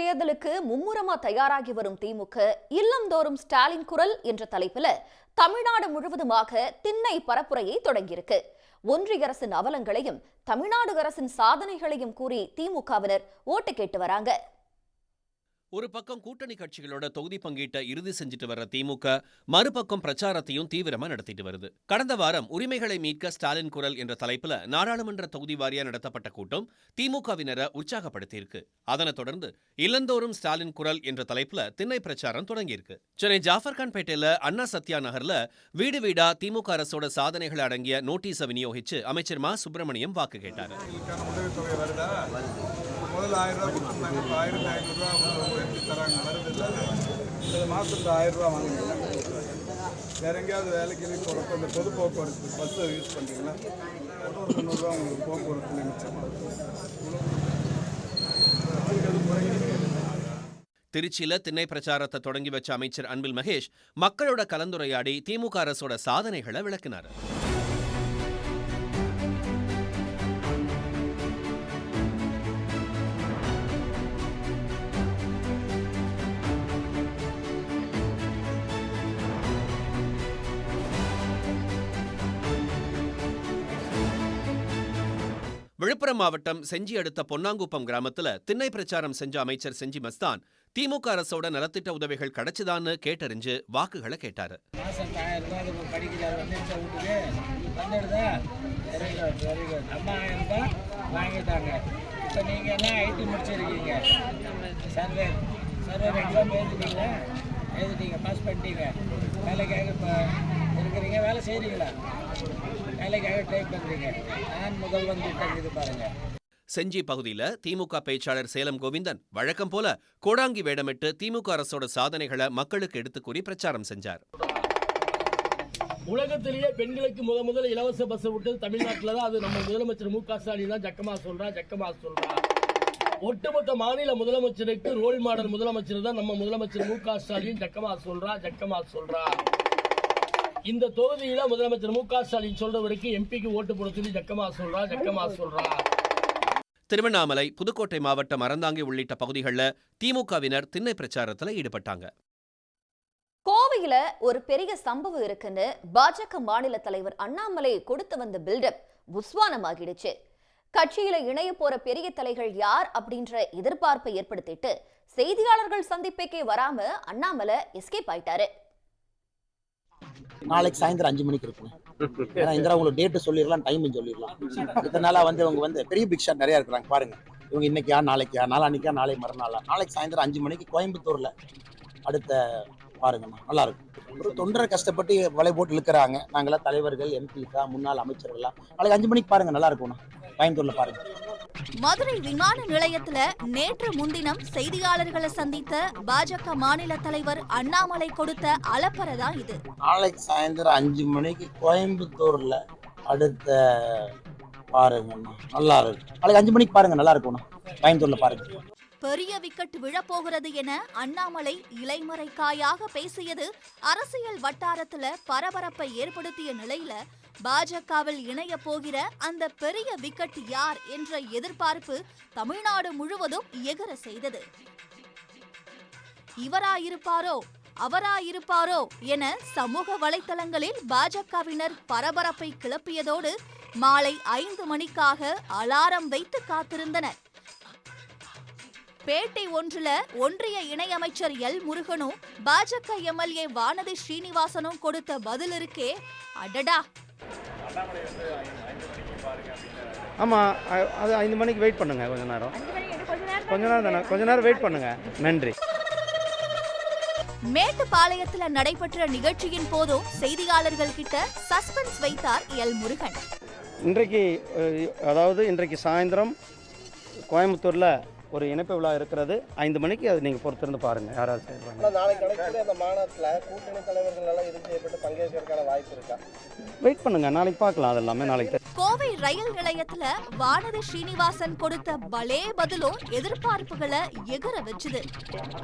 தேர்தலுக்கு மும்முரமா தயாராகி வரும் திமுக இல்லந்தோறும் ஸ்டாலின் குரல் என்ற தலைப்புல தமிழ்நாடு முழுவதுமாக திண்ணை பரப்புரையை தொடங்கியிருக்கு. ஒன்றிய அரசின் அவலங்களையும் தமிழ்நாடு அரசின் சாதனைகளையும் கூறி திமுகவினர் ஓட்டு கேட்டு வராங்க. ஒரு பக்கம் கூட்டணி கட்சிகளோட தொகுதி பங்கீட்டை இறுதி செஞ்சுட்டு வர்ற திமுக மறுபக்கம் பிரச்சாரத்தையும் தீவிரமா நடத்திட்டு வருது. கடந்த வாரம் உரிமைகளை மீட்க ஸ்டாலின் குரல் என்ற தலைப்புல நாடாளுமன்ற தொகுதி வாரியா நடத்தப்பட்ட கூட்டம் திமுகவினரை உற்சாகப்படுத்தியிருக்கு. அதனைத் தொடர்ந்து இல்லந்தோறும் ஸ்டாலின் குரல் என்ற தலைப்புல திண்ணை பிரச்சாரம் தொடங்கியிருக்கு. சென்னை ஜாஃபர்கான்பேட்டையில அண்ணா சத்யா நகர்ல வீடு வீடா திமுக அரசோட சாதனைகள் அடங்கிய நோட்டீஸை விநியோகிச்சு அமைச்சர் மா சுப்பிரமணியம் வாக்கு கேட்டாரு. முதல்ல ஆயிரம் ரூபா கொடுத்துருந்தாங்க இப்போ ஆயிரத்தி ஐநூறுரூவா உயர்த்தி தராங்க வருது இல்லை இந்த மாதத்துக்கு ஆயிரம் ரூபா வாங்குறீங்களா வேற எங்கேயாவது வேலைக்கு இது போகிறப்ப இந்த பொது போக்குவரத்து பஸ்ஸை யூஸ் பண்ணுறீங்களா ஒரு தொண்ணூறுரூவா உங்களுக்கு போக்குவரத்து நிமிச்சமாகும் திருச்சியில திண்ணை பிரச்சாரத்தை தொடங்கி வச்ச அமைச்சர் அன்பில் மகேஷ் மக்களோட கலந்துரையாடி திமுக அரசோட சாதனைகளை விளக்கினார். விழுப்புரம் மாவட்டம் செஞ்சி அடுத்த பொன்னாங்குப்பம் கிராமத்துல திண்ணை பிரச்சாரம் செஞ்ச அமைச்சர் செஞ்சி மஸ்தான் திமுக அரசோட நலத்திட்ட உதவிகள் கிடைச்சதான்னு கேட்டறிஞ்சு வாக்குகளை கேட்டாரு. எழுதிட்டீங்க பாஸ் பண்ணிட்டீங்க? வேலைக்காக இப்போ இருக்கிறீங்க? செய்கிறீங்களா வேலைக்காக ட்ரை பண்ணுறீங்க நான் முதல்வன் திட்டம் இது பாருங்கள் செஞ்சி பகுதியில திமுக பேச்சாளர் சேலம் கோவிந்தன் வழக்கம் போல கோடாங்கி வேடமிட்டு திமுக அரசோட சாதனைகளை மக்களுக்கு எடுத்துக் கூறி பிரச்சாரம் செஞ்சார். உலகத்திலேயே பெண்களுக்கு முத முதல்ல இலவச பஸ் விட்டது தமிழ்நாட்டில் தான். அது நம்ம முதலமைச்சர் மு க ஸ்டாலின் தான். ஜக்கமா சொல்றா ஜக்கமா சொல்றா. ஒட்டுமொத்த மாநில முதலமைச்சருக்கு ரோல் மாடல் முதலமைச்சர் தான் நம்ம முதலமைச்சர் மு க ஸ்டாலின். ஜக்கமா சொல்றா ஜக்கமா சொல்றா. இந்த தொகுதியில முதலமைச்சர் மு க ஸ்டாலின் சொல்றவருக்கு எம்பிக்கு ஓட்டு போட சொல்லி ஜக்கமா சொல்றா ஜக்கமா சொல்றா. திருவண்ணாமலை புதுக்கோட்டை மாவட்டம் அறந்தாங்கி உள்ளிட்ட பகுதிகளில் திமுகவினர் திண்ணை பிரச்சாரத்துல ஈடுபட்டாங்க. கோவையில ஒரு பெரிய சம்பவம் இருக்குன்னு பாஜக மாநில தலைவர் அண்ணாமலை கொடுத்து வந்த பில்டப் புஸ்வானமாகிடுச்சு கட்சியில இணைய போற பெரிய தலைகள் யார் அப்படின்ற எதிர்பார்ப்பை ஏற்படுத்திட்டு செய்தியாளர்கள் சந்திப்புக்கே வராம அண்ணாமலை எஸ்கேப் ஆயிட்டாரு. நாளைக்கு சாயந்தரம் அஞ்சு மணிக்கு இருக்குங்க. ஏன்னா இந்திரா உங்களுக்கு டேட்டு சொல்லிடலாம் டைமும் சொல்லிடலாம். இதனால நாளா வந்து இவங்க வந்து பெரிய பிக் ஷாட் நிறைய இருக்கிறாங்க பாருங்க. இவங்க இன்னைக்கா நாளைக்கா நாளான்னைக்கா நாளை மறுநாளா. நாளைக்கு சாயந்தரம் அஞ்சு மணிக்கு கோயம்புத்தூர்ல அடுத்த பாருங்கம்மா நல்லா இருக்கும். ஒரு தொண்டரை கஷ்டப்பட்டு வலை போட்டு இழுக்கிறாங்க. நாங்களாம் தலைவர்கள் எம்பிக்கா முன்னாள் அமைச்சர்கள்லாம். நாளைக்கு அஞ்சு மணிக்கு பாருங்க நல்லா இருக்கும்ண்ணா. கோயம்புத்தூர்ல பாருங்க. மதுரை விமான நிலையத்துல நேற்று முன்தினம் செய்தியாளர்களை சந்தித்த பாஜக மாநில தலைவர் அண்ணாமலை கொடுத்த அலப்பறை தான் இது. நாளைக்கு சாயந்தரம் அஞ்சு மணிக்கு கோயம்புத்தூர்ல அடுத்த பாருங்கண்ணா நல்லா இருக்கும் நாளைக்கு அஞ்சு மணிக்கு பாருங்க நல்லா இருக்கும்ண்ணா கோயம்புத்தூர்ல பாருங்க. பெரிய விக்கெட் விழப்போகிறது என அண்ணாமலை இலைமறைக்காயாக பேசியது அரசியல் வட்டாரத்துல பரபரப்பை ஏற்படுத்திய நிலையில பாஜகவில் இணைய போகிற அந்த பெரிய விக்கெட் யார் என்ற எதிர்பார்ப்பு தமிழ்நாடு முழுவதும் எகர செய்தது. இவராயிருப்பாரோ அவராயிருப்பாரோ என சமூக வலைதளங்களில் பாஜகவினர் பரபரப்பை கிளப்பியதோடு மாலை ஐந்து மணிக்காக அலாரம் வைத்து காத்திருந்தனர். பேட்டை ஒன்றுல ஒன்றிய இணையமைச்சர் எல். முருகனும் பாஜக எம்எல்ஏ வானதி ஸ்ரீனிவாசனும் கொடுத்த பதில் இருக்கே அடடா. ஆமாம் அது ஐந்து மணிக்கு வெயிட் பண்ணுங்க கொஞ்ச நேரம்? கொஞ்ச நேரம் தானே கொஞ்ச நேரம் வெயிட் பண்ணுங்க. நன்றி. மேட்டுப்பாளையத்துல நடைபெற்ற நிகழ்ச்சியின் போதும் செய்தியாளர்கள் கிட்ட சஸ்பென்ஸ் வைத்தார் எல். முருகன். இன்றைக்கு அதாவது இன்றைக்கு சாயந்தரம் கோயம்புத்தூரில் ஒரு இணைப்பு விழா இருக்கிறது. ஐந்து மணிக்கு அது நீங்கள் பொறுத்திருந்து பாருங்கள் யாராவது செய்வாங்க நாளைக்கு அந்த மாநாட்டில் கூட்டணி தலைவர்கள் எல்லாம் இறுதி செய்யப்பட்டு பங்கேற்கிறதுக்கான வாய்ப்பு இருக்கா? வெயிட் பண்ணுங்கள் நாளைக்கு பார்க்கலாம். அது எல்லாமே நாளைக்கு. கோவை ரயில் நிலையத்துல வானதி ஸ்ரீனிவாசன் கொடுத்த பலே பதிலும் எதிர்பார்ப்புகளை எகர வச்சுது.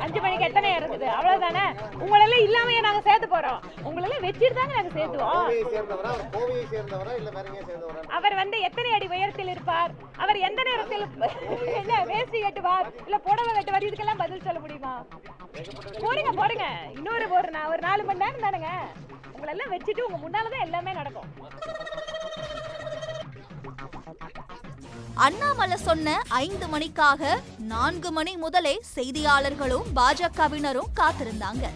அஞ்சு மணிக்கு எத்தனை இருக்குது? அவ்வளவுதானே? உங்களெல்லாம் இல்லாமையே நாங்க சேர்த்து போறோம். உங்களெல்லாம் வச்சுட்டு தாங்க நாங்க சேர்த்துவோம். அவர் கோவையை சேர்ந்தவரா? இல்ல வேற எங்கேயும் சேர்ந்தவரா அவர் வந்து எத்தனை அடி உயரத்தில் இருப்பார்? அவர் எந்த நேரத்தில் என்ன வேஷ்டி வெட்டுவார் இல்ல புடவை வெட்டுவார் இதுக்கெல்லாம் பதில் சொல்ல முடியுமா? போடுங்க போடுங்க. இன்னொரு ஒரு நான் ஒரு நாலு மணி நேரம் தானுங்க. உங்களெல்லாம் வச்சுட்டு உங்க முன்னாலதான் எல்லாமே நடக்கும். அண்ணாமலை சொன்ன ஐந்து மணிக்காக நான்கு மணி முதலே செய்தியாளர்களும் பாஜகவினரும் காத்திருந்தாங்க.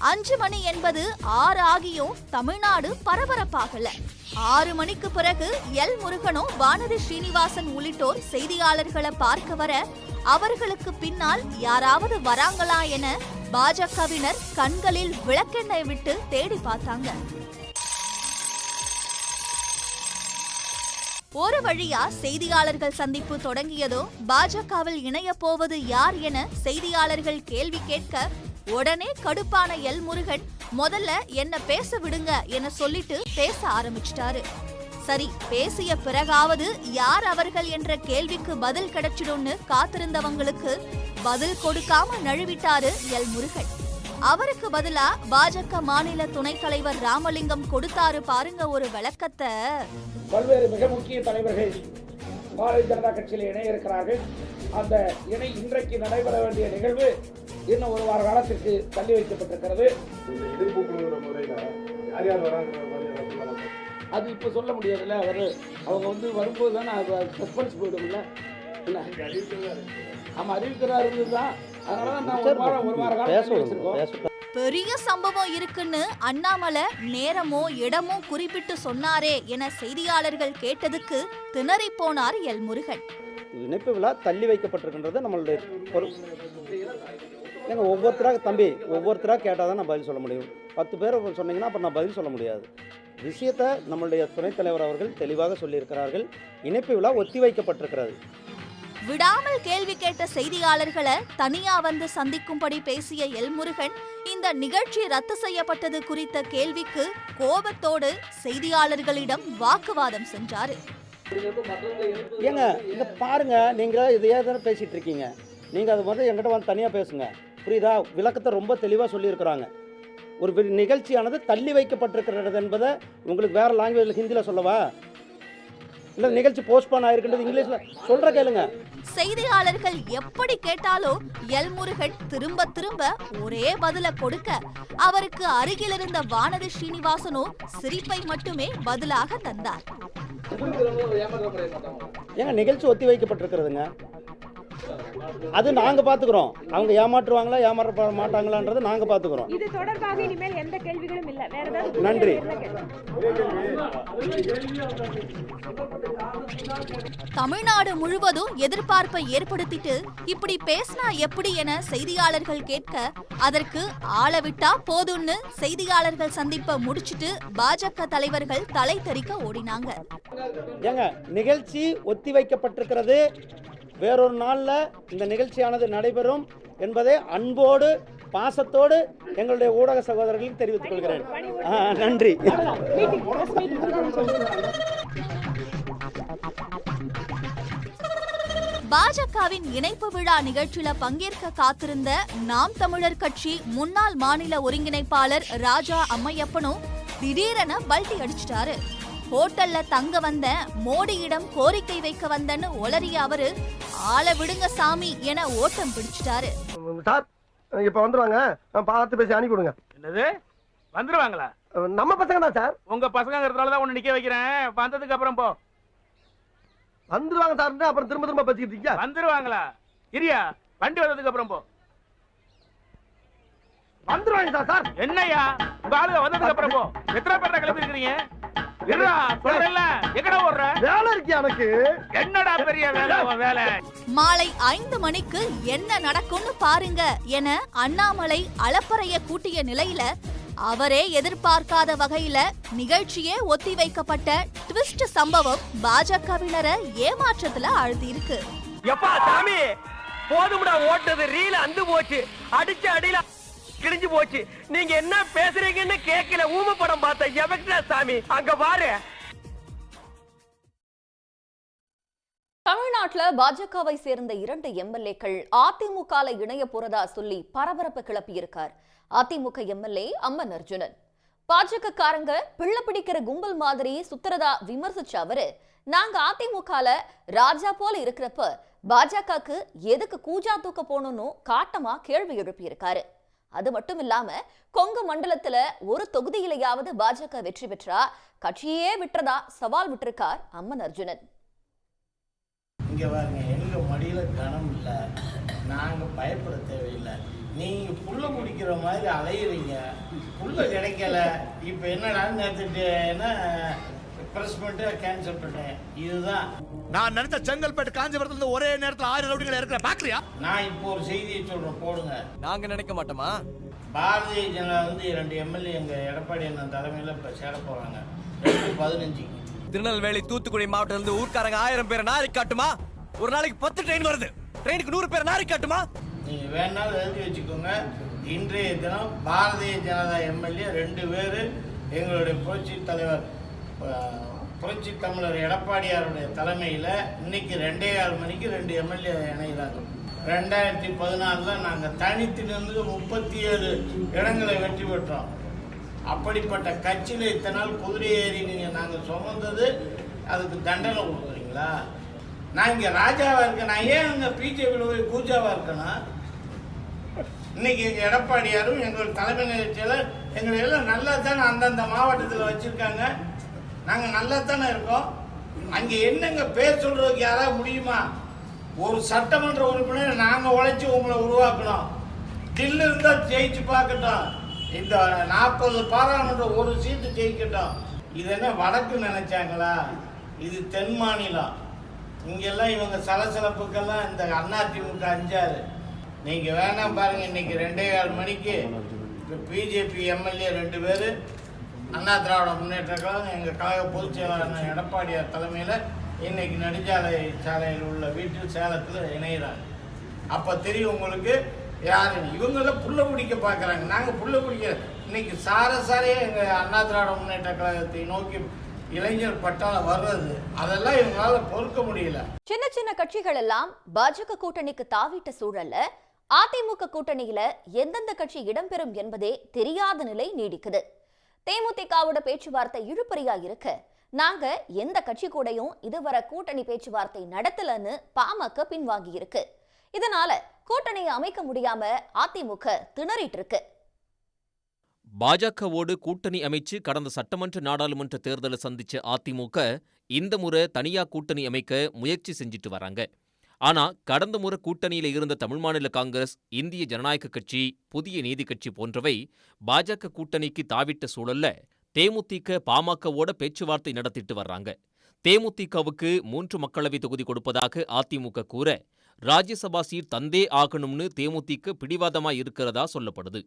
அஞ்சு மணி என்பது ஆறு ஆகியும் தமிழ்நாடு பரபரப்பாகல. ஆறு மணிக்கு பிறகு எல் முருகனும் வானதி ஸ்ரீனிவாசன் உள்ளிட்டோர் செய்தியாளர்களை பார்க்க வர அவர்களுக்கு பின்னால் யாராவது வராங்களா என பாஜகவினர் கண்களில் விளக்கெண்ணை விட்டு தேடி பார்த்தாங்க. ஒரு வழியா செய்தியாளர்கள் சந்திப்பு தொடங்கியதும் பாஜகவில் இணைய போவது யார் என செய்தியாளர்கள் கேள்வி கேட்க உடனே கடுப்பான எல் முருகன் முதல்ல என்ன பேச விடுங்க என சொல்லிட்டு பேச ஆரம்பிச்சிட்டாரு. சரி பேசிய பிறகாவது யார் அவர்கள் என்ற கேள்விக்கு பதில் கிடைச்சிடும்னு காத்திருந்தவங்களுக்கு பதில் கொடுக்காம நழுவிட்டாரு எல் முருகன். அவருக்கு பதிலா பாஜக மாநில துணைத் தலைவர் ராமலிங்கம் கொடுத்தாரு பாருங்க ஒரு விளக்கத்தை. பல்வேறு மிக முக்கிய தலைவர்கள் பாரதிய ஜனதா கட்சியில் இணைய இருக்கிறார்கள். அந்த இணை இன்றைக்கு நடைபெற வேண்டிய நிகழ்வு இன்னும் ஒரு வார காலத்திற்கு தள்ளி வைக்கப்பட்டிருக்கிறது. அது இப்போ சொல்ல முடியாதுல்ல அவர் அவங்க வந்து வரும்போது தானே அது சஸ்பென்ஸ் போயிடும்ல என்ன? ஆமாம் அறிவிக்கிறாரு தான். அதனால தான் நான் ஒரு வாரம் ஒரு வார காலம் வச்சிருக்கோம். பெரிய சம்பவம் இருக்குன்னு அண்ணாமலை நேரமோ இடமோ குறிப்பிட்டு சொன்னாரே என செய்தியாளர்கள் கேட்டதுக்கு திணறி போனார் எல் முருகன் இணைப்பு விழா தள்ளி வைக்கப்பட்டிருக்கின்றது நம்மளுடைய பொருள். ஏங்க ஒவ்வொருத்தராக தம்பி ஒவ்வொருத்தராக கேட்டால் தான் நான் பதில் சொல்ல முடியும். பத்து பேர் சொன்னீங்கன்னா அப்புறம் நான் பதில் சொல்ல முடியாது. விஷயத்தை நம்மளுடைய துணைத் தலைவர் அவர்கள் தெளிவாக சொல்லியிருக்கிறார்கள். இணைப்பு விழா ஒத்தி வைக்கப்பட்டிருக்கிறது. விடாமல் கேள்வி கேட்ட செய்தியாளர்களை தனியா வந்து சந்திக்கும்படி பேசிய எல் முருகன் இந்த நிகழ்ச்சி ரத்து செய்யப்பட்டது குறித்த கேள்விக்கு கோபத்தோடு செய்தியாளர்களிடம் வாக்குவாதம் சென்றாரு. ஏங்க இங்க பாருங்க நீங்க இதையே தானே பேசிட்டு இருக்கீங்க. நீங்கள் அது வந்து எங்கிட்ட வந்து தனியாக பேசுங்க. புரியுதா? விளக்கத்தை ரொம்ப தெளிவாக சொல்லியிருக்கிறாங்க. ஒரு நிகழ்ச்சியானது தள்ளி வைக்கப்பட்டிருக்கிறது என்பதை உங்களுக்கு வேற லாங்குவேஜில் ஹிந்தியில் சொல்லவா? இல்லை நிகழ்ச்சி போஸ்ட்பான் ஆயிருக்கின்றது இங்கிலீஷில் சொல்கிற கேளுங்க. செய்தியாளர்கள் எப்படி கேட்டாலும் எல் முருகன் திரும்ப திரும்ப ஒரே பதில கொடுக்க அவருக்கு அருகில் இருந்த வானதி ஸ்ரீனிவாசனோ சிரிப்பை மட்டுமே பதிலாக தந்தார். ஏங்க நிகழ்ச்சி ஒத்தி வைக்கப்பட்டிருக்கிறதுங்க. அது நாங்கள் பார்த்துக்குறோம் அவங்க ஏமாற்றுவாங்களா ஏமாற்ற மாட்டாங்களான்றது நாங்கள் பார்த்துக்குறோம் இது தொடர்பாக இனிமேல் எந்த கேள்விகளும் இல்ல. வேற ஏதாவது நன்றி. தமிழ்நாடு முழுவதும் எதிர்பார்ப்பை ஏற்படுத்திட்டு இப்படி பேசினா எப்படி என செய்தியாளர்கள் கேட்க அதற்கு ஆள விட்டா போதும்னு செய்தியாளர்கள் சந்திப்பை முடிச்சிட்டு பாஜக தலைவர்கள் தலை தெறிக்க ஓடினாங்க. ஏங்க நிகழ்ச்சி ஒத்தி வைக்கப்பட்டிருக்கிறது வேறொரு நாளில் இந்த நிகழ்ச்சியானது நடைபெறும் என்பதை அன்போடு பாசத்தோடு எங்களுடைய ஊடக சகோதரர்களுக்கு தெரிவித்துக் கொள்கிறேன். நன்றி. பாஜகவின் இணைப்பு விழா நிகழ்ச்சியில பங்கேற்க காத்திருந்த நாம் தமிழர் கட்சி முன்னாள் மாநில ஒருங்கிணைப்பாளர் ராஜா அம்மையப்பனும் திடீரென பல்டி அடிச்சிட்டாரு. ஹோட்டல்ல தங்க வந்த மோடியிடம் கோரிக்கை வைக்க வந்தன்னு ஒளறிய அவரு ஆள விடுங்க சாமி என ஓட்டம் பிடிச்சிட்டாரு. சார் இப்ப வந்துருவாங்க. பார்த்து பேசி அனுப்பி விடுங்க. என்னது? வந்துருவாங்களா? நம்ம பசங்க தான் சார். உங்க பசங்கிறதுனால தான் உன்னை நிக்க வைக்கிறேன். வந்ததுக்கு அப்புறம் போ. வந்துருவாங்க சார் அப்புறம் திரும்ப திரும்ப பேசிக்கிட்டு இருக்கீங்க வந்துருவாங்களா? இரியா வண்டி வந்ததுக்கு அப்புறம் போ. வந்துருவாங்க சார் சார். என்னய்யா? உங்க ஆளுங்க வந்ததுக்கு அப்புறம் போ. எத்தனை பேர்டா கிளம்பி இருக்கிறீங்க மாலை ஐந்து மணிக்கு என்ன நடக்கும்னு பாருங்க என அண்ணாமலை அளப்பறைய கூட்டிய நிலையில அவரே எதிர்பார்க்காத வகையில நிகழ்ச்சியே ஒத்தி வைக்கப்பட்ட ட்விஸ்ட் சம்பவம் பாஜகவினரை ஏமாற்றத்துல ஆழ்த்தியிருக்கு. எப்பா சாமி போதும்டா ஓட்டது ரீல அந்து போச்சு. அடிச்ச அடியில கிழிஞ்சு போச்சு. நீங்க என்ன பேசுறீங்கன்னு கேட்கல ஊம படம் பார்த்த எவக்டா சாமி? அங்க பாரு. தமிழ்நாட்டில் பாஜகவை சேர்ந்த இரண்டு எம்எல்ஏக்கள் அதிமுக இணைய போறதா சொல்லி பரபரப்பு கிளப்பியிருக்கார். அதிமுக எம்எல்ஏ அம்மன் அர்ஜுனன். பாஜக காரங்க பிள்ளை பிடிக்கிற கும்பல் மாதிரி சுத்துறதா விமர்சிச்ச அவரு. நாங்க அதிமுகல ராஜா போல இருக்கிறப்ப பாஜகக்கு எதுக்கு கூஜா தூக்க போனோம்னு காட்டமா கேள்வி எழுப்பியிருக்காரு. அது மட்டும் இல்லாம கொங்கு மண்டலத்துல ஒரு தொகுதியிலையாவது பாஜக வெற்றி பெற்றா கட்சியே விட்டுறதா சவால் விட்டிருக்கார் அம்மன் அர்ஜுனன். இங்க பாருங்க எங்க மடியில கணம் இல்ல. நாங்க பயப்பட தேவையில்லை. நீங்க புள்ள குடிக்கிற மாதிரி அலையிறீங்க. புள்ள கிடைக்கல. இப்ப என்னடா பிரஸ் பண்ணிட்டு கேன்சல் பண்ணேன் இதுதான். நான் நினைச்ச செங்கல்பட்டு காஞ்சிபுரத்துல இருந்து ஒரே நேரத்துல ஆறு ரவுடிகள் இருக்கிற பாக்குறியா நான் இப்போ ஒரு செய்தியை சொல்றேன். போடுங்க. நாங்க நினைக்க மாட்டோமா? பாரதிய ஜனதா வந்து இரண்டு எம்எல்ஏ எங்க எடப்பாடி அண்ணன் தலைமையில இப்ப சேர போறாங்க. ரெண்டு பதினஞ்சுக்கு திருநெல்வேலி தூத்துக்குடி மாவட்டத்துல இருந்து ஊர்க்காரங்க ஆயிரம் பேரை நாரி காட்டுமா? ஒரு நாளைக்கு பத்து ட்ரெயின் வருது. ட்ரெயினுக்கு நூறு பேரை நாரி காட்டுமா? நீங்க வேணாலும் எழுதி வச்சுக்கோங்க. இன்றைய தினம் பாரதிய ஜனதா எம்எல்ஏ ரெண்டு பேர் எங்களுடைய புரட்சி தலைவர் புரட்சி தமிழர் எடப்பாடியாருடைய தலைமையில் இன்னைக்கு ரெண்டே ஆறு மணிக்கு ரெண்டு எம்எல்ஏ இணைகிறார்கள். ரெண்டாயிரத்தி பதினாலில் நாங்கள் தனித்து நின்று முப்பத்தி ஏழு இடங்களை வெற்றி பெற்றோம். அப்படிப்பட்ட கட்சியில் இத்தனை நாள் குதிரை ஏறி நீங்கள் நாங்கள் சுமந்தது அதுக்கு தண்டனை கொடுக்குறீங்களா? நான் இங்கே ராஜாவாக இருக்கேன். நான் ஏன் அங்கே பிஜேபியில் போய் கூஜாவாக இருக்கேன்னா? இன்னைக்கு எங்கள் எடப்பாடியாரும் எங்கள் தலைமை நிகழ்ச்சியில் எங்களை எல்லாம் நல்லா தான் அந்தந்த மாவட்டத்தில் வச்சுருக்காங்க. நாங்கள் நல்லா தானே இருக்கோம். அங்கே என்னங்க பேர் சொல்றதுக்கு யாராவது முடியுமா? ஒரு சட்டமன்ற உறுப்பினர் நாங்கள் உழைச்சி உங்களை உருவாக்கணும். தில்லு இருந்தால் ஜெயிச்சு பார்க்கட்டும். இந்த நாற்பது பாராளுமன்ற ஒரு சீட்டு ஜெயிக்கட்டும். இது என்ன வடக்கு நினைச்சாங்களா? இது தென் மாநிலம். இங்கெல்லாம் இவங்க சலசலப்புக்கெல்லாம் இந்த அதிமுக அஞ்சாறு. நீங்க வேணாம் பாருங்க இன்னைக்கு ரெண்டே கால் மணிக்கு பிஜேபி எம்எல்ஏ ரெண்டு பேர். அண்ணா திராவிட முன்னேற்ற கழகம் எங்கள் கழக பொதுச் செயலாளர் எடப்பாடியார் தலைமையில் இன்னைக்கு நெடுஞ்சாலை சாலையில் உள்ள வீட்டில் சேலத்தில் இணைகிறாங்க அப்போ தெரியும் உங்களுக்கு யார்? இவங்களாம் புள்ள பிடிக்க பார்க்குறாங்க நாங்கள் புள்ள பிடிக்க இன்னைக்கு சார சாரையே எங்கள் அண்ணா திராவிட முன்னேற்ற கழகத்தை நோக்கி இளைஞர் பட்டாளம் வர்றது. அதெல்லாம் இவங்களால பொறுக்க முடியல. சின்ன சின்ன கட்சிகள் எல்லாம் பாஜக கூட்டணிக்கு தாவிட்ட சூழல்ல அதிமுக கூட்டணியில எந்தெந்த கட்சி இடம்பெறும் என்பதே தெரியாத நிலை நீடிக்குது. தேமுதிகவோட பேச்சுவார்த்தை இழுபறியா இருக்க. நாங்க எந்த கட்சி கூடயும் இதுவரை கூட்டணி பேச்சுவார்த்தை நடத்தலன்னு பாமக பின்வாங்கி இருக்கு. இதனால கூட்டணியை அமைக்க முடியாம அதிமுக திணறிட்டு இருக்கு. பாஜகவோடு கூட்டணி அமைச்சு கடந்த சட்டமன்ற நாடாளுமன்ற தேர்தலை சந்திச்ச அதிமுக இந்த முறை தனியா கூட்டணி அமைக்க முயற்சி செஞ்சுட்டு வராங்க. ஆனா கடந்த முறை கூட்டணியில இருந்த தமிழ் மாநில காங்கிரஸ் இந்திய ஜனநாயக கட்சி புதிய நீதி கட்சி போன்றவை பாஜக கூட்டணிக்கு தாவிட்ட சூழல்ல தேமுதிக பாமகவோட பேச்சுவார்த்தை நடத்திட்டு வர்றாங்க. தேமுதிகவுக்கு மூன்று மக்களவை தொகுதி கொடுப்பதாக அதிமுக கூற ராஜ்யசபா சீட் தந்தே ஆகணும்னு தேமுதிக பிடிவாதமா இருக்கிறதா சொல்லப்படுது.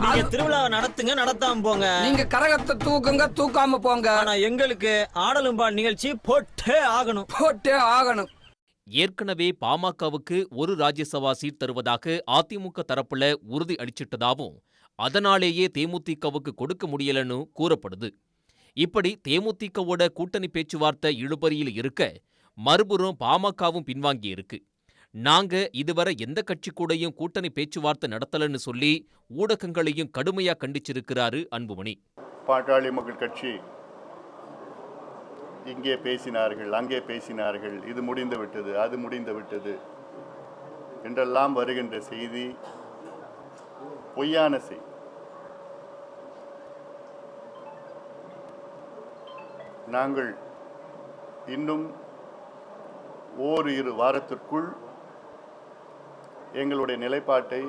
நீங்க திருவிழாவை நடத்துங்க நடத்தாம போங்க. நீங்க கரகத்தை தூக்குங்க தூக்காம போங்க. ஆனா எங்களுக்கு ஆடலும்பா நிகழ்ச்சி போட்டே ஆகணும். போட்டே ஆகணும். ஏற்கனவே பாமகவுக்கு ஒரு ராஜ்யசபா சீட் தருவதாக அதிமுக தரப்புல உறுதி அளிச்சிட்டதாவும் அதனாலேயே தேமுதிகவுக்கு கொடுக்க முடியலன்னு கூறப்படுது. இப்படி தேமுதிகவோட கூட்டணி பேச்சுவார்த்தை இழுபறியில் இருக்க மறுபுறம் பாமகவும் பின்வாங்கி இருக்கு. நாங்க இதுவரை எந்த கட்சி கூடயும் கூட்டணி பேச்சுவார்த்தை நடத்தலன்னு சொல்லி ஊடகங்களையும் கடுமையா கண்டிச்சிருக்கிறாரு அன்புமணி. பாட்டாளி மக்கள் கட்சி இங்கே பேசினார்கள் அங்கே பேசினார்கள். இது முடிந்து விட்டது அது முடிந்து விட்டது என்றெல்லாம் வருகின்ற செய்தி பொய்யான செய்தி. நாங்கள் இன்னும் ஓர் இரு வாரத்திற்குள் எங்களுடைய நிலைப்பாட்டை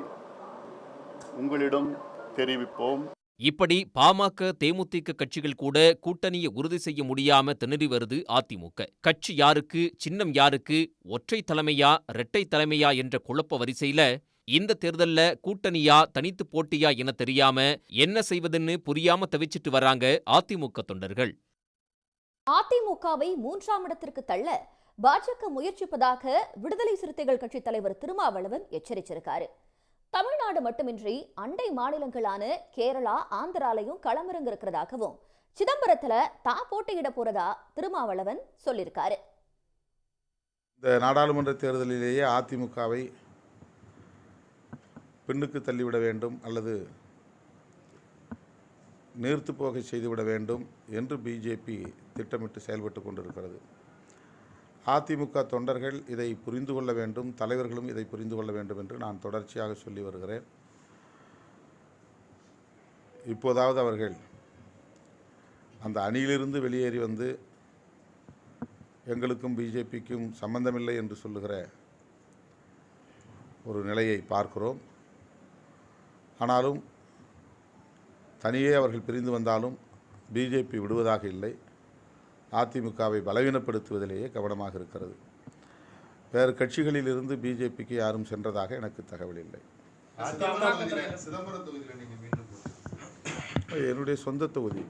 உங்களிடம் தெரிவிப்போம். இப்படி பாமக தேமுதிக கட்சிகள் கூட கூட்டணியை உறுதி செய்ய முடியாம திணறி வருது அதிமுக. கட்சி யாருக்கு சின்னம் யாருக்கு ஒற்றை தலைமையா இரட்டை தலைமையா என்ற குழப்ப வரிசையில இந்த தேர்தல்ல கூட்டணியா தனித்து போட்டியா என தெரியாம என்ன செய்வதுன்னு புரியாம தவிச்சிட்டு வராங்க அதிமுக தொண்டர்கள். அதிமுகவை மூன்றாம் இடத்திற்கு தள்ள பாஜக முயற்சிப்பதாக விடுதலை சிறுத்தைகள் கட்சி தலைவர் திருமாவளவன் எச்சரிச்சிருக்காரு. தமிழ்நாடு மட்டுமின்றி அண்டை மாநிலங்களான கேரளா ஆந்திராலையும் களமிறங்க இருக்கிறதாகவும் சிதம்பரத்துல தான் போட்டியிட போறதா திருமாவளவன் சொல்லியிருக்காரு. இந்த நாடாளுமன்ற தேர்தலிலேயே அதிமுகவை பின்னுக்கு தள்ளிவிட வேண்டும் அல்லது நீர்த்து போகை செய்துவிட வேண்டும் என்று பிஜேபி திட்டமிட்டு செயல்பட்டு கொண்டிருக்கிறது. அதிமுக தொண்டர்கள் இதை புரிந்து கொள்ள வேண்டும் தலைவர்களும் இதை புரிந்து கொள்ள வேண்டும் என்று நான் தொடர்ச்சியாக சொல்லி வருகிறேன். இப்போதாவது அவர்கள் அந்த அணியிலிருந்து வெளியேறி வந்து எங்களுக்கும் பிஜேபிக்கும் சம்பந்தமில்லை என்று சொல்லுகிற ஒரு நிலையை பார்க்கிறோம். ஆனாலும் தனியே அவர்கள் பிரிந்து வந்தாலும் பிஜேபி விடுவதாக இல்லை. அதிமுகவை பலவீனப்படுத்துவதிலேயே கவனமாக இருக்கிறது. வேறு கட்சிகளிலிருந்து பிஜேபிக்கு யாரும் சென்றதாக எனக்கு தகவல் இல்லை. என்னுடைய சொந்த தொகுதி.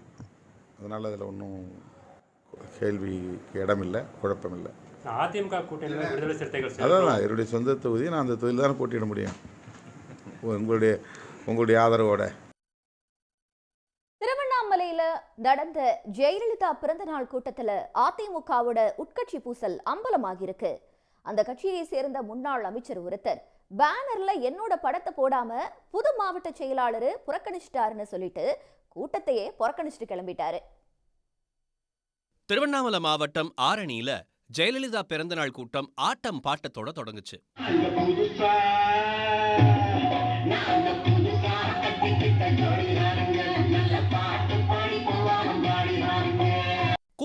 அதனால் அதில் ஒன்றும் கேள்விக்கு இடமில்லை குழப்பமில்லை. அதிமுக அதான் என்னுடைய சொந்த தொகுதி நான் அந்த தொகுதியில் தானே போட்டியிட முடியும். உங்களுடைய உங்களுடைய ஆதரவோட. நடந்த ஜெயலலிதா பிறந்த நாள் கூட்டத்துல அதிமுகவோட உட்கட்சி பூசல் அம்பலமாகியிருக்கு. அந்த கட்சியை சேர்ந்த முன்னாள் அமைச்சர் ஒருத்தர் பேனர்ல என்னோட படத்தை போடாம புது மாவட்ட செயலாளர் புறக்கணிச்சிட்டாருன்னு சொல்லிட்டு கூட்டத்தையே புறக்கணிச்சிட்டு கிளம்பிட்டாரு. திருவண்ணாமலை மாவட்டம் ஆரணியில ஜெயலலிதா பிறந்தநாள் கூட்டம் ஆட்டம் பாட்டத்தோட தொடங்குச்சு.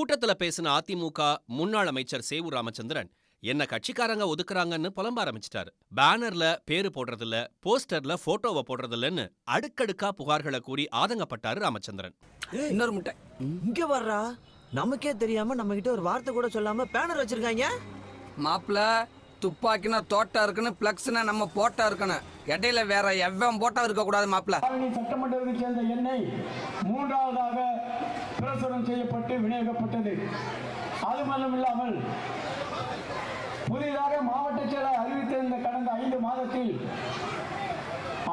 கூட்டத்துல பேசின அதிமுக முன்னாள் அமைச்சர் சேவூர் ராமச்சந்திரன் என்ன கட்சிக்காரங்க ஒதுக்குறாங்கன்னு புலம்ப ஆரம்பிச்சிட்டாரு. பேனர்ல பேரு போடுறதில்ல போஸ்டர்ல போட்டோவை போடுறதில்லன்னு அடுக்கடுக்கா புகார்களை கூறி ஆதங்கப்பட்டாரு ராமச்சந்திரன். இன்னொரு முட்டை. இங்க வர்றா. நமக்கே தெரியாம நம்ம கிட்ட ஒரு வார்த்தை கூட சொல்லாம பேனர் வச்சிருக்காங்க. மாப்பிள துப்பாக்கினா தோட்டா இருக்குன்னு பிளக்ஸ்னா நம்ம போட்டா இருக்கணும். இடையில வேற எவ்வளவு போட்டா இருக்க கூடாது மாப்பிள ஆரணி சட்டமன்றத்தை சேர்ந்த எண்ணெய் மூன்றாவதாக பிரசுரம் செய்யப்பட்டு விநியோகப்பட்டது அது மட்டுமில்லாமல் புதிதாக மாவட்ட செயலர் அறிவித்திருந்த கடந்த ஐந்து மாதத்தில்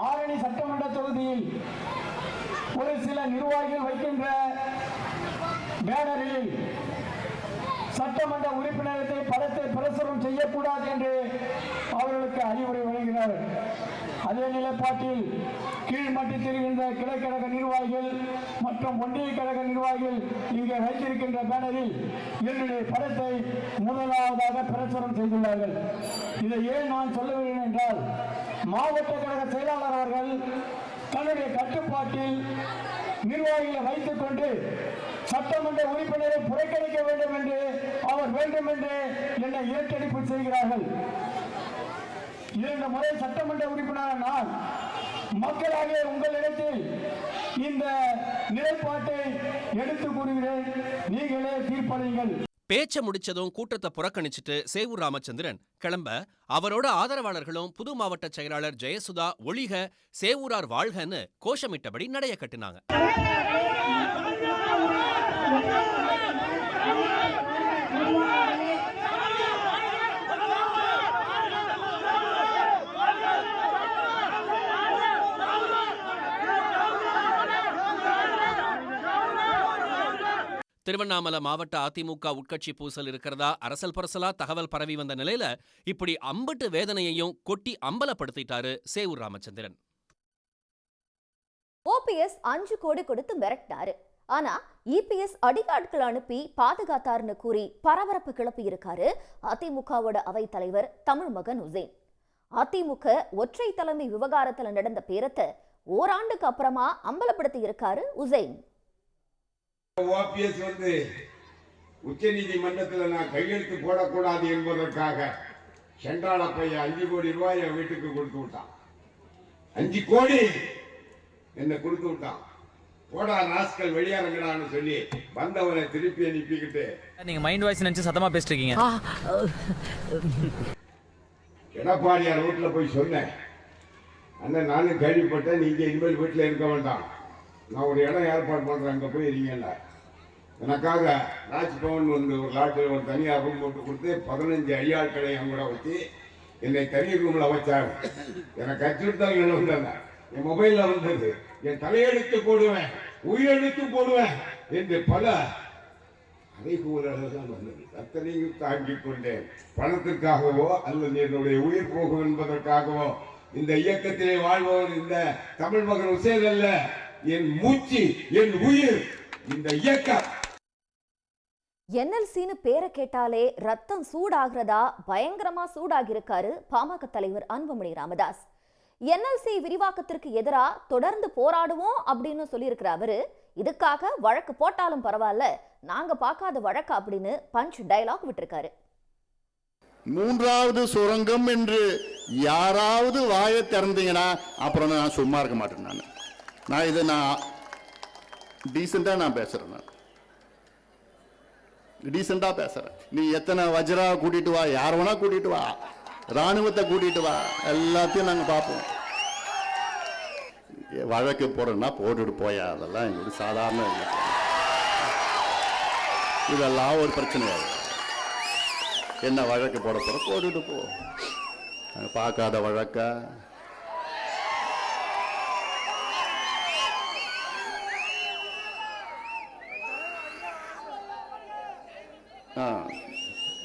ஆரணி சட்டமன்ற தொகுதியில் ஒரு சில நிர்வாகிகள் வைக்கின்ற பேனரில் சட்டமன்ற உறுப்பினரத்தை படத்தை பிரசுரம் செய்யக்கூடாது என்று அவர்களுக்கு அறிவுரை வழங்கினார். அதே நிலைப்பாட்டில் கீழ்மட்டத்தில் இருந்த கிளைக்கழக நிர்வாகிகள் மற்றும் ஒன்றிய கழக நிர்வாகிகள் இங்கே வைத்திருக்கின்ற பேனரில் என்னுடைய படத்தை முதலாவதாக பிரசுரம் செய்துள்ளார்கள். இதை ஏன் நான் சொல்லுகிறேன் என்றால் மாவட்ட கழக செயலாளர் அவர்கள் தன்னுடைய கட்டுப்பாட்டில் நிர்வாகிகளை வைத்துக் கொண்டு சட்டமன்ற உறுப்பினரை புறக்கணிக்க வேண்டும் என்று அவர் வேண்டும் என்று என்னை ஏற்றடிப்பு செய்கிறார்கள். இரண்டு முறை சட்டமன்ற உறுப்பினரான நான் மக்களாகிய உங்களிடத்தில் இந்த நிலைப்பாட்டை எடுத்துக் கூறுகிறேன். நீங்களே தீர்ப்பளிங்கள் பேச்சை முடிச்சதும் கூட்டத்தை புறக்கணிச்சிட்டு சேவூர் ராமச்சந்திரன் கிளம்ப அவரோட ஆதரவாளர்களும் புது மாவட்ட செயலாளர் ஜெயசுதா ஒளிக சேவூரார் வாழ்கன்னு கோஷமிட்டபடி நடைய கட்டினாங்க. திருவண்ணாமலை மாவட்ட அதிமுக உட்கட்சி பூசல் இருக்கிறதா? அரசல் பரசலா தகவல் பரவி வந்த நிலையில இப்படி அம்பட்டு வேதனையையும் கொட்டி அம்பலப்படுத்திட்டாரு சேவூர் ராமச்சந்திரன். ஓபிஎஸ் அஞ்சு கோடி கொடுத்து மிரட்டினாரு. ஆனா இபிஎஸ் அடிகாட்கள் அனுப்பி பாதுகாத்தாருன்னு கூறி பரபரப்பு கிளப்பி இருக்காரு அதிமுகவோட அவை தலைவர் தமிழ் மகன் உசேன். அதிமுக ஒற்றை தலைமை விவகாரத்துல நடந்த பேரத்தை ஓராண்டுக்கு அப்புறமா அம்பலப்படுத்தி இருக்காரு உசேன். ஓபிஎஸ் வந்து உச்ச நீதிமன்றத்தில் நான் கையெழுத்து போடக்கூடாது என்பதற்காக சென்றால பையன் அஞ்சு கோடி ரூபாய் என் வீட்டுக்கு கொடுத்து விட்டான். அஞ்சு கோடி என்ன கொடுத்து விட்டான். போடா ராஸ்கல் வெளியாரங்கடான்னு சொல்லி வந்தவனை திருப்பி அனுப்பிக்கிட்டு. நீங்க மைண்ட் வாய்ஸ் நினைச்சு சத்தமா பேசிட்டு இருக்கீங்க எடப்பாடியார் வீட்டில் போய் சொன்னேன். அண்ணன் நானும் கேள்விப்பட்டேன் நீங்க இனிமேல் வீட்டில் இருக்க வேண்டாம். நான் ஒரு இடம் ஏற்பாடு பண்றேன் அங்கே போய் இருக்கீங்கல்ல எனக்காக ராஜ்பவன் வந்து ஒரு லாட்டில் ஒரு தனியாக ரூம் போட்டு கொடுத்து பதினஞ்சு ஐயாட்களை என் கூட வச்சு என்னை தனி ரூமில் வச்சாங்க. எனக்கு அச்சுறுத்தல் வந்தன என் மொபைலில் வந்தது. என் தலையெழுத்து போடுவேன். உயிரெழுத்து போடுவேன் என்று பல அறைகூறல்கள் தான் வந்தது. அத்தனையும் தாங்கி கொண்டேன். பணத்திற்காகவோ அல்லது என்னுடைய உயிர் போகும் என்பதற்காகவோ இந்த இயக்கத்திலே வாழ்பவர் இந்த தமிழ் மகன் உசேன் அல்ல. என் மூச்சு என் உயிர் இந்த இயக்கம். என்எல்சின்னு பேரை கேட்டாலே ரத்தம் சூடாகிறதா? பயங்கரமா சூடாகியிருக்காரு பாமக தலைவர் அன்புமணி ராமதாஸ். என்எல்சி விரிவாக்கத்திற்கு எதிராக தொடர்ந்து போராடுவோம் அப்படின்னு சொல்லியிருக்கிற அவரு இதுக்காக வழக்கு போட்டாலும் பரவாயில்ல நாங்க பார்க்காத வழக்கு அப்படின்னு பஞ்ச் டயலாக் விட்டுருக்காரு. மூன்றாவது சுரங்கம் என்று யாராவது வாயை திறந்தீங்கன்னா அப்புறம் நான் சும்மா இருக்க மாட்டேன் நான். நான் இதை நான் டீசெண்டாக நான் பேசுகிறேன் நான். டீசெண்டாக பேசுகிறேன் நீ எத்தனை வஜ்ரா கூட்டிட்டு வா யார் வேணா கூட்டிட்டு வா. ராணுவத்தை கூட்டிட்டு வா. எல்லாத்தையும் நாங்கள் பார்ப்போம். வழக்கு போடுறோன்னா போட்டுட்டு போயா அதெல்லாம் எங்களுக்கு சாதாரண இதெல்லாம் ஒரு பிரச்சனையாது என்ன வழக்கு போட போகிறோம் போட்டுட்டு போ. பார்க்காத வழக்கா?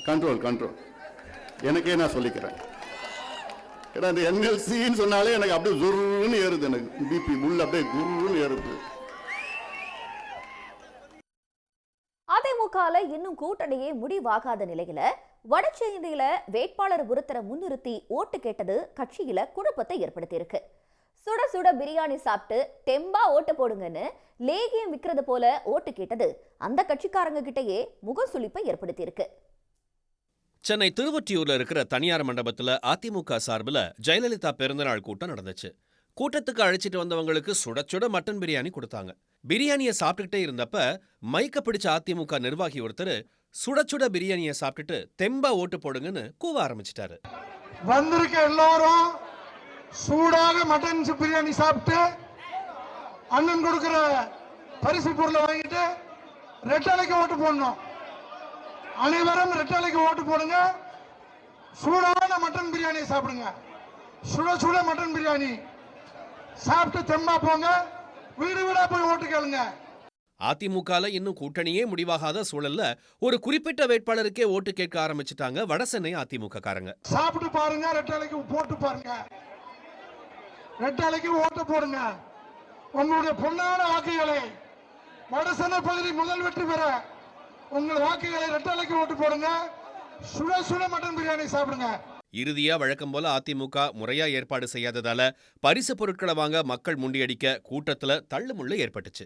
கண்ட்ரோல் கண்ட்ரோல் எனக்கே நான் சொல்லிக்கிறேன். ஏன்னா இந்த என்எல்சின்னு சொன்னாலே எனக்கு அப்படியே ஜுருன்னு ஏறுது எனக்கு. பிபி உள்ள அப்படியே குருன்னு ஏறுது. அதிமுகல இன்னும் கூட்டணியே முடிவாகாத நிலையில வடசென்னையில வேட்பாளர் ஒருத்தரை முன்னிறுத்தி ஓட்டு கேட்டது கட்சியில குழப்பத்தை ஏற்படுத்தியிருக்கு. சுட சுட பிரியாணி சாப்பிட்டு தெம்பா ஓட்டு போடுங்கன்னு லேகியம் விக்கிறது போல ஓட்டு கேட்டது. அந்த கட்சிக்காரங்க கிட்டயே முகசுளிப்பை ஏற்படுத்தியிருக்கு. சென்னை திருவொற்றியூர்ல இருக்கிற தனியார் மண்டபத்துல அதிமுக சார்பில் ஜெயலலிதா பிறந்தநாள் கூட்டம் நடந்துச்சு. கூட்டத்துக்கு அழைச்சிட்டு வந்தவங்களுக்கு சுட சுட மட்டன் பிரியாணி கொடுத்தாங்க. பிரியாணியை சாப்பிட்டுக்கிட்டே இருந்தப்ப மைக்க பிடிச்ச அதிமுக நிர்வாகி ஒருத்தர் சுட சுட பிரியாணியை சாப்பிட்டுட்டு தெம்பா ஓட்டு போடுங்கன்னு கூவ ஆரம்பிச்சிட்டாரு. வந்திருக்க எல்லாரும் சூடாக மட்டன் பிரியாணி சாப்பிட்டு அண்ணன் கொடுக்கிற பரிசு பொருளை வாங்கிட்டு ரெட்டலைக்கு ஓட்டு போடணும். அனைவரும் ரெட்டலைக்கு ஓட்டு போடுங்க. சூடான மட்டன் பிரியாணி சாப்பிடுங்க. சுட சுட மட்டன் பிரியாணி. சாப்பிட்டு தெம்பா போங்க. வீடு வீடா போய் ஓட்டு கேளுங்க. அதிமுகல இன்னும் கூட்டணியே முடிவாகாத சூழல்ல ஒரு குறிப்பிட்ட வேட்பாளருக்கே ஓட்டு கேட்க ஆரம்பிச்சிட்டாங்க வடசென்னை அதிமுக காரங்க சாப்பிட்டு பாருங்க ரெட்டலைக்கு போட்டு பாருங்க. ரெட்டலைக்கு ஓட்டு போடுங்க. உங்களுடைய பொன்னான வாக்குகளை வடசென்னை பகுதி முதல் வெற்றி பெற உங்கள் வாக்குகளை ரெட்டாலைக்கு ஓட்டு போடுங்க. சுட சுட மட்டன் பிரியாணி சாப்பிடுங்க. இறுதியா வழக்கம் போல அதிமுக முறையா ஏற்பாடு செய்யாததால பரிசு பொருட்களை வாங்க மக்கள் முண்டியடிக்க கூட்டத்துல தள்ளுமுள்ளு ஏற்பட்டுச்சு.